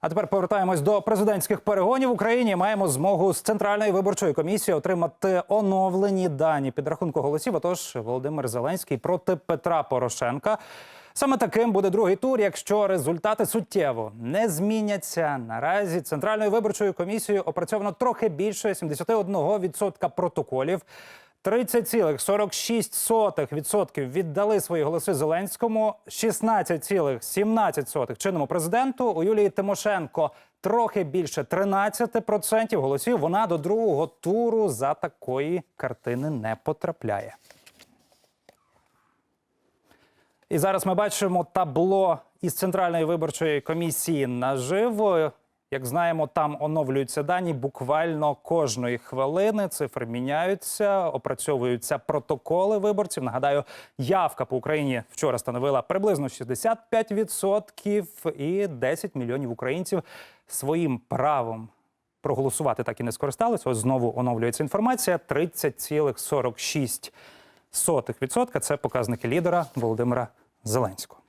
А тепер повертаємось до президентських перегонів в Україні. Маємо змогу з центральної виборчої комісії отримати оновлені дані підрахунку голосів. Отож, Володимир Зеленський проти Петра Порошенка. Саме таким буде другий тур, якщо результати суттєво не зміняться. Наразі центральною виборчою комісією опрацьовано трохи більше 71% протоколів. 30,46% віддали свої голоси Зеленському, 16,17% чинному президенту. У Юлії Тимошенко трохи більше 13% голосів. Вона до другого туру за такої картини не потрапляє. І зараз ми бачимо табло із центральної виборчої комісії наживо. Як знаємо, там оновлюються дані буквально кожної хвилини. Цифри міняються, опрацьовуються протоколи виборців. Нагадаю, явка по Україні вчора становила приблизно 65% і 10 мільйонів українців своїм правом проголосувати так і не скористалися. Ось знову оновлюється інформація: 30,46%. Це показники лідера Володимира Зеленського.